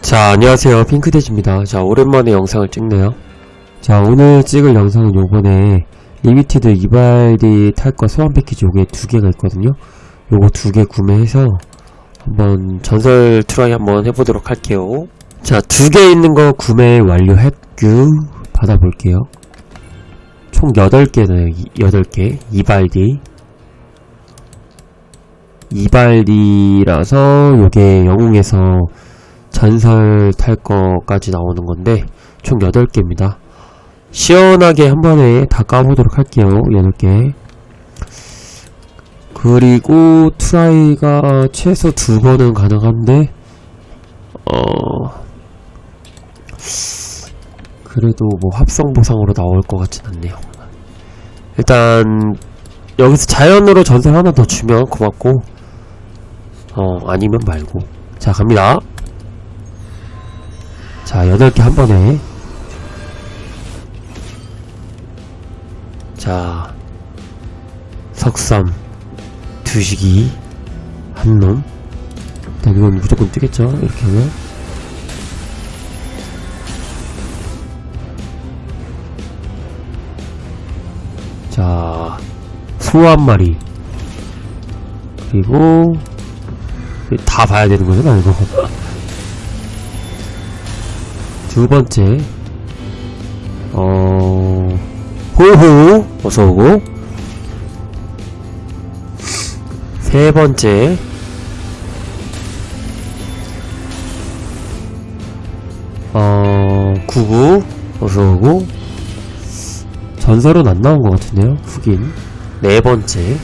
자, 안녕하세요. 핑크돼지입니다. 자, 오랜만에 영상을 찍네요. 자, 오늘 찍을 영상은 요번에 리미티드 이발디 탈거 소환 패키지 요게 두 개가 있거든요. 요거 두 개 구매해서 한번 전설 트라이 한번 해보도록 할게요. 자, 두 개 있는 거 구매 완료했규 받아볼게요. 총 8개네요. 8개. 이발디. 이발디라서 요게 영웅에서 전설 탈 거까지 나오는 건데 총 8개입니다. 시원하게 한 번에 다 까보도록 할게요. 8개. 그리고 트라이가 최소 두 번은 가능한데 어 그래도 뭐 합성 보상으로 나올 것 같진 않네요. 일단 여기서 자연으로 전설 하나 더 주면 고맙고 어 아니면 말고 자 갑니다. 자, 8개 한 번에. 자, 석삼, 두식이, 한 놈. 일단 이건 무조건 뜨겠죠? 이렇게 하면. 자, 소 한 마리. 그리고, 다 봐야 되는 거잖아, 이거. 두 번째, 어, 호호, 어서 오고. 세 번째, 어, 구구, 어서 오고. 전설은 안 나온 것 같은데요, 흑인. 네 번째,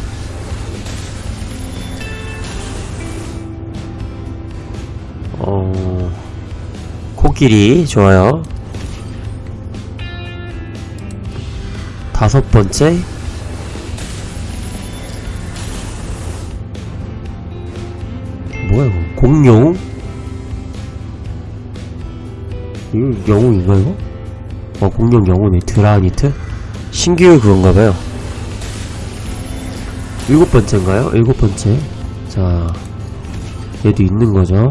코끼리 좋아요. 다섯 번째. 뭐야 이거? 공룡? 이거 영웅인가 이거? 어 공룡 영웅이 드라니트? 신규 그건가봐요. 일곱 번째인가요? 일곱 번째. 자 얘도 있는 거죠.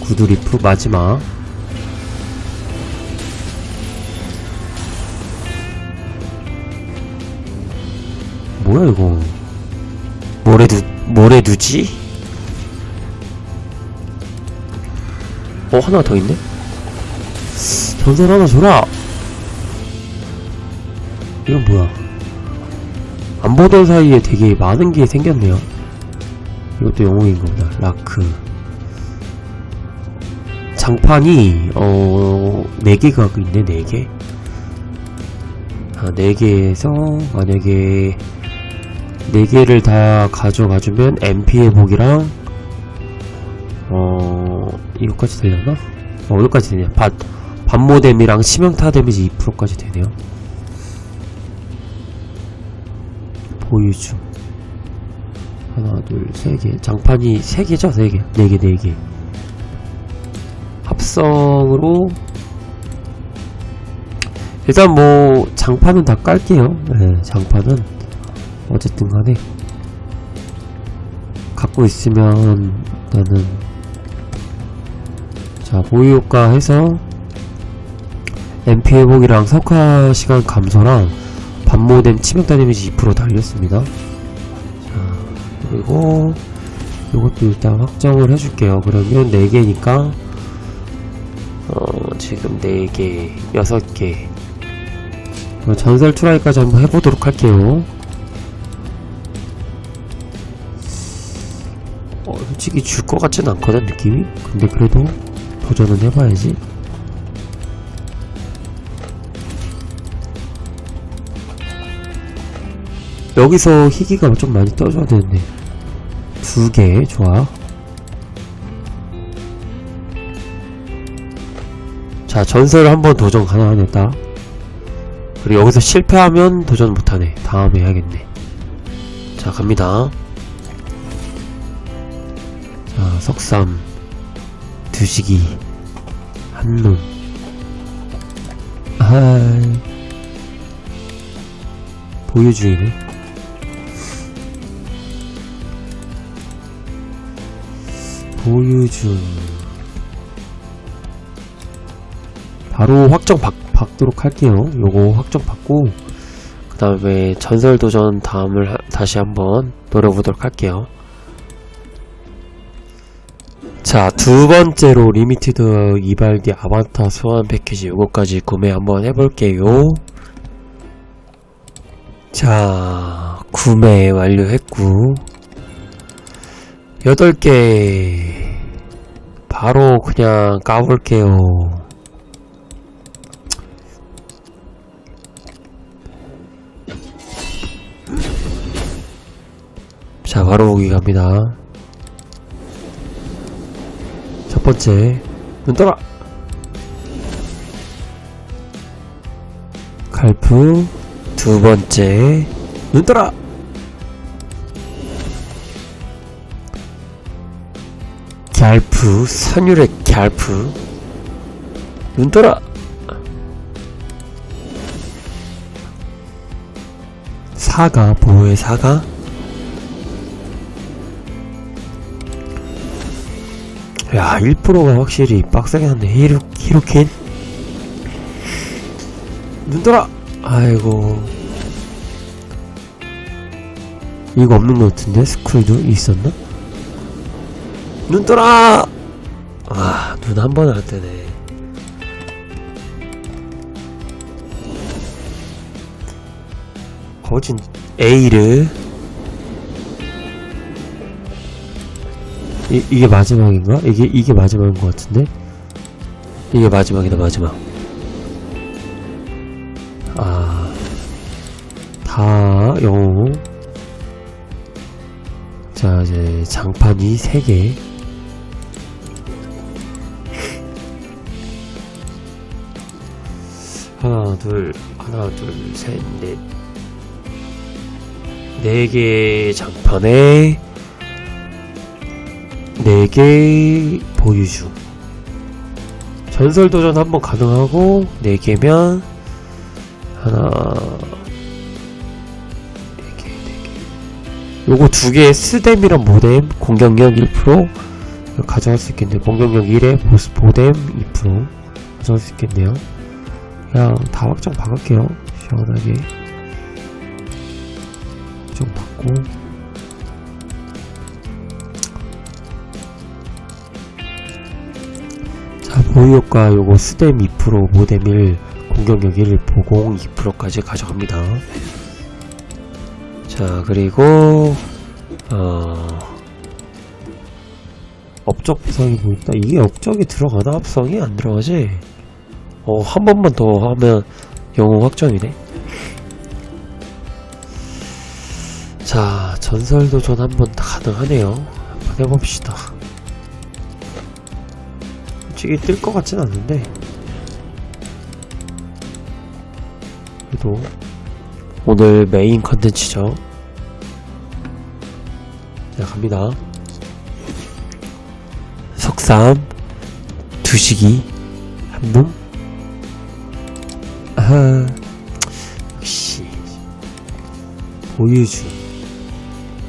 구두리프 마지막 뭐야 이거? 뭐래 두 뭐래 두지? 어 하나 더 있네? 전설 하나 줘라! 이건 뭐야? 안 보던 사이에 되게 많은 게 생겼네요. 이것도 영웅인 겁니다. 라크. 장판이 어 4개가 있네 4개. 아 4개에서 만약에 4개를 다 가져가주면 MP 회복이랑 어 이거까지 되려나? 어 여기까지 되네요. 밭 반모뎀이랑 치명타 데미지 2%까지 되네요. 보유주 하나 둘세개. 장판이 3개죠? 3개. 4개 4개. 합성으로. 일단 뭐 장판은 다 깔게요. 네, 장판은 어쨌든 간에 갖고 있으면 나는 자 보유 효과 해서 MP 회복이랑 석화 시간 감소랑 반모뎀 치명타 데미지 2% 달렸습니다. 자 그리고 이것도 일단 확정을 해줄게요. 그러면 4개니까 어 지금 4개 6개. 어, 전설 트라이까지 한번 해보도록 할게요 어, 솔직히 줄 것 같진 않거든 느낌이? 근데 그래도 도전은 해봐야지. 여기서 희귀가 좀 많이 떠줘야 되는데. 두 개 좋아. 자 전설 한번 도전 가능하네 딱 그리고 여기서 실패하면 도전 못하네. 다음에 해야겠네. 자 갑니다 석삼, 두식이, 한눈. 하이. 보유 중이네. 보유 중. 바로 확정 받, 받도록 할게요. 요거 확정 받고 그 다음에 전설 도전 다음을 하- 다시 한번 노려보도록 할게요. 자, 두 번째로 리미티드 이발디 아바타 소환 패키지 요거까지 구매 한번 해볼게요. 자, 구매 완료했고 8개 바로 그냥 까볼게요. 자, 바로 보기 갑니다. 첫 번째, 눈 떠라! 칼프, 두 번째, 눈 떠라! 갤프, 선율의 갤프, 눈 떠라! 사가, 보호의 사가, 야, 1%가 확실히 빡세게 하네. 히로, 히로킨? 눈 떠라! 아이고. 이거 없는 것 같은데? 스쿨도 있었나? 눈 떠라! 아, 눈 한 번을 안 뜨네. 거진, 에이르. 이, 이게 마지막인가? 이게, 이게 마지막인 것 같은데? 이게 마지막이다, 마지막. 아. 다, 영호. 자, 이제, 장판이 3개. 하나, 둘, 하나, 둘, 셋, 넷. 네 개 장판에, 4개 보유 중. 전설 도전 한번 가능하고 4개면 하나 4개 4개. 요거 두 개의 스뎀이랑 모뎀 공격력 1% 이거 가져갈 수 있겠네요. 공격력 1에 보스 보뎀 2% 가져갈 수 있겠네요. 그냥 다 확정 박을게요. 시원하게 좀 받고 보유효과 요거 스뎀 2%, 모뎀 1, 공격력 1, 보공 2%까지 가져갑니다. 자, 그리고, 어, 업적 부상이 보인다? 이게 업적이 들어가나? 합성이 안 들어가지? 어, 한 번만 더 하면 영웅 확정이네. 자, 전설 도전 한번 가능하네요. 한번 해봅시다. 솔직히 뜰 것 같진 않는데. 그래도 오늘 메인 컨텐츠죠. 자 갑니다. 석삼 두식이 한놈 아하 역시. 보유중.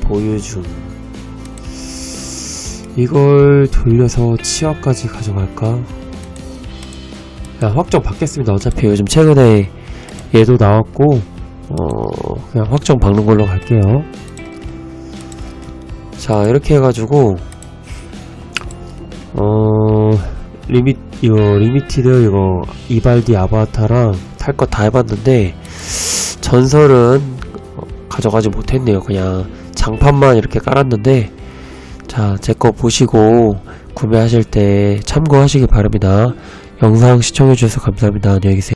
보유중 이걸 돌려서 치어까지 가져갈까? 그냥 확정 받겠습니다. 어차피 요즘 최근에 얘도 나왔고, 어, 그냥 확정 박는 걸로 갈게요. 자, 이렇게 해가지고, 어, 리미, 이거, 리미티드, 이거, 이발디 아바타랑 탈거다 해봤는데, 전설은 어, 가져가지 못했네요. 그냥 장판만 이렇게 깔았는데, 자, 제 거 보시고 구매하실 때 참고하시기 바랍니다. 영상 시청해주셔서 감사합니다. 안녕히 계세요.